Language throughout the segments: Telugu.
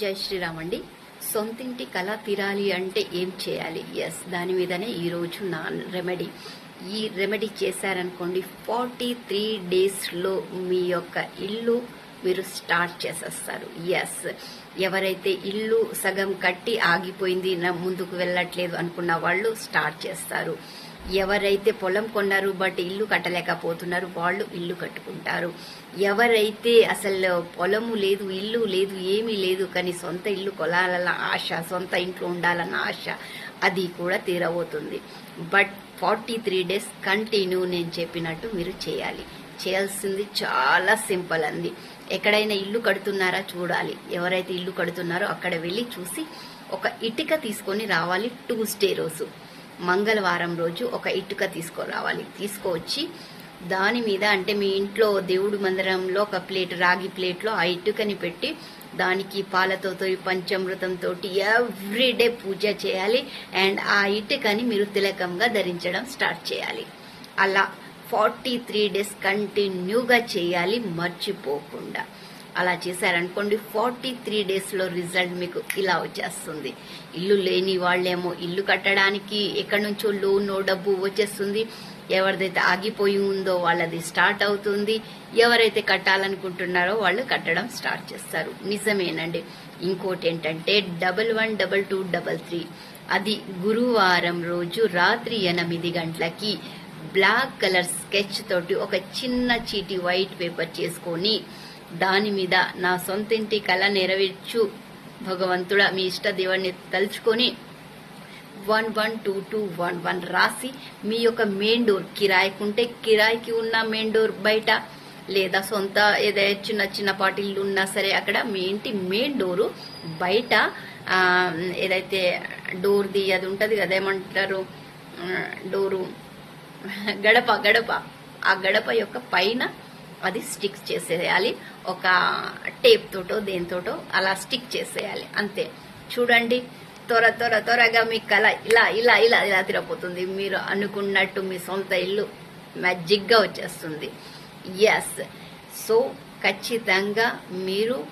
జై శ్రీరామ్ అండి. సొంతింటి కళ తీరాలి అంటే ఏం చేయాలి? ఎస్ దాని మీదనే ఈరోజు నా రెమెడీ ఈ రెమెడీ చేశారనుకోండి ఫార్టీ త్రీ డేస్లో మీ యొక్క ఇల్లు మీరు స్టార్ట్ చేసేస్తారు. ఎస్ ఎవరైతే ఇల్లు సగం కట్టి ఆగిపోయింది నా ముందుకు వెళ్ళట్లేదు అనుకున్న వాళ్ళు స్టార్ట్ చేస్తారు. ఎవరైతే పొలం కొన్నారు బట్ ఇల్లు కట్టలేకపోతున్నారు వాళ్ళు ఇల్లు కట్టుకుంటారు. ఎవరైతే అసలు పొలము లేదు ఇల్లు లేదు ఏమీ లేదు కానీ సొంత ఇల్లు కొలాలన్న ఆశ సొంత ఇంట్లో ఉండాలన్న ఆశ అది కూడా తీరబోతుంది. But forty three days continue నేను చెప్పినట్టు మీరు చేయాలి. చేయాల్సింది చాలా సింపుల్ అంది. ఎక్కడైనా ఇల్లు కడుతున్నారా చూడాలి. ఎవరైతే ఇల్లు కడుతున్నారో అక్కడ వెళ్ళి చూసి ఒక ఇటుక తీసుకొని రావాలి ట్యూస్డే రోజు. మంగళవారం రోజు ఒక ఇటుక తీసుకురావాలి. తీసుకువచ్చి దాని మీద అంటే మీ ఇంట్లో దేవుడు మందిరంలో ఒక ప్లేట్ రాగి ప్లేట్లో ఆ ఇటుకని పెట్టి దానికి పాలతో పంచామృతంతో ఎవ్రీడే పూజ చేయాలి. అండ్ ఆ ఇటుకని మీరు తిలకంగా ధరించడం స్టార్ట్ చేయాలి. అలా ఫార్టీ త్రీ డేస్ కంటిన్యూగా చేయాలి మర్చిపోకుండా. అలా చేశారనుకోండి ఫార్టీ త్రీ డేస్లో రిజల్ట్ మీకు ఇలా వచ్చేస్తుంది. ఇల్లు లేని వాళ్ళేమో ఇల్లు కట్టడానికి ఎక్కడి నుంచో లోనో డబ్బు వచ్చేస్తుంది. ఎవరిదైతే ఆగిపోయి ఉందో వాళ్ళది స్టార్ట్ అవుతుంది. ఎవరైతే కట్టాలనుకుంటున్నారో వాళ్ళు కట్టడం స్టార్ట్ చేస్తారు. నిజమేనండి. ఇంకోటి ఏంటంటే double one double two double three అది గురువారం రోజు రాత్రి ఎనిమిది గంటలకి బ్లాక్ కలర్ స్కెచ్ తోటి ఒక చిన్న చీటి వైట్ పేపర్ చేసుకొని దాని మీద నా సొంతింటి కళ నెరవేర్చు. భగవంతుడా మీ ఇష్ట దేవుడిని తలుచుకొని one one two two one one రాసి మీ యొక్క మెయిన్ డోర్ కిరాయికుంటే కిరాయికి ఉన్న మెయిన్ డోర్ బయట. లేదా సొంత ఏదైనా చిన్న చిన్న పాటిల్లు ఉన్నా సరే అక్కడ మీ ఇంటి మెయిన్ డోరు బయట. ఏదైతే డోర్ది అది ఉంటుంది కదా ఏమంటారు? డోరు. గడప గడప. ఆ గడప యొక్క పైన అది స్టిక్ చేసేయాలి. ఒక టేప్ తోటో దేనితోటో అలా స్టిక్ చేసేయాలి. అంతే. చూడండి. త్వర త్వర త్వరగా మీ కళ ఇలా ఇలా ఇలా ఇలా తిరగపోతుంది మీరు అనుకున్నట్టు మీ సొంత ఇల్లు మ్యాజిక్గా వచ్చేస్తుంది. ఎస్ సో ఖచ్చితంగా మీరు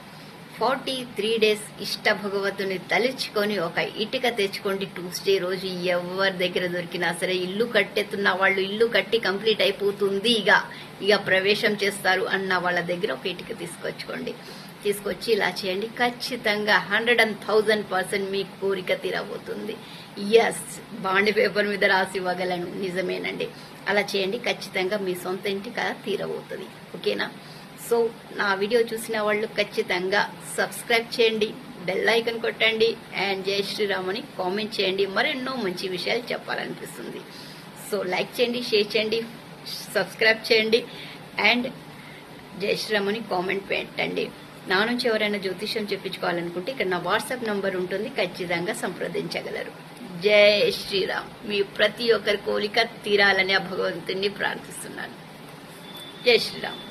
ఫార్టీ త్రీ డేస్ ఇష్ట భగవతుని తలుచుకొని ఒక ఇటుక తెచ్చుకోండి. ట్యూస్డే రోజు ఎవరి దగ్గర దొరికినా సరే ఇల్లు కట్టెత్తున్న వాళ్ళు ఇల్లు కట్టి కంప్లీట్ అయిపోతుంది. ఇక ఇక ప్రవేశం చేస్తారు అన్న వాళ్ళ దగ్గర ఒక ఇటుక తీసుకొచ్చుకోండి. తీసుకొచ్చి ఇలా చేయండి. ఖచ్చితంగా హండ్రెడ్ అండ్ థౌజండ్ పర్సెంట్ మీ కోరిక తీరబోతుంది. ఎస్ బాండ్ పేపర్ మీద రాసి ఇవ్వగలను నిజమేనండి. అలా చేయండి. ఖచ్చితంగా మీ సొంత ఇంటి కథ తీరబోతుంది. ఓకేనా? సో నా వీడియో చూసిన వాళ్ళు ఖచ్చితంగా సబ్స్క్రైబ్ చేయండి బెల్ ఐకన్ కొట్టండి అండ్ జై శ్రీరామ్ అని కామెంట్ చేయండి. మరెన్నో మంచి విషయాలు చెప్పాలనిపిస్తుంది. సో లైక్ చేయండి షేర్ చేయండి సబ్స్క్రైబ్ చేయండి అండ్ జై శ్రీరామ్ అని కామెంట్ పెట్టండి. నా నుంచి ఎవరైనా జ్యోతిష్యం చెప్పించుకోవాలనుకుంటే ఇక్కడ నా వాట్సాప్ నంబర్ ఉంటుంది ఖచ్చితంగా సంప్రదించగలరు. జై శ్రీరామ్. మీ ప్రతి ఒక్కరి కోరిక తీరాలని ఆ భగవంతుణ్ణి ప్రార్థిస్తున్నాను. జై శ్రీరామ్.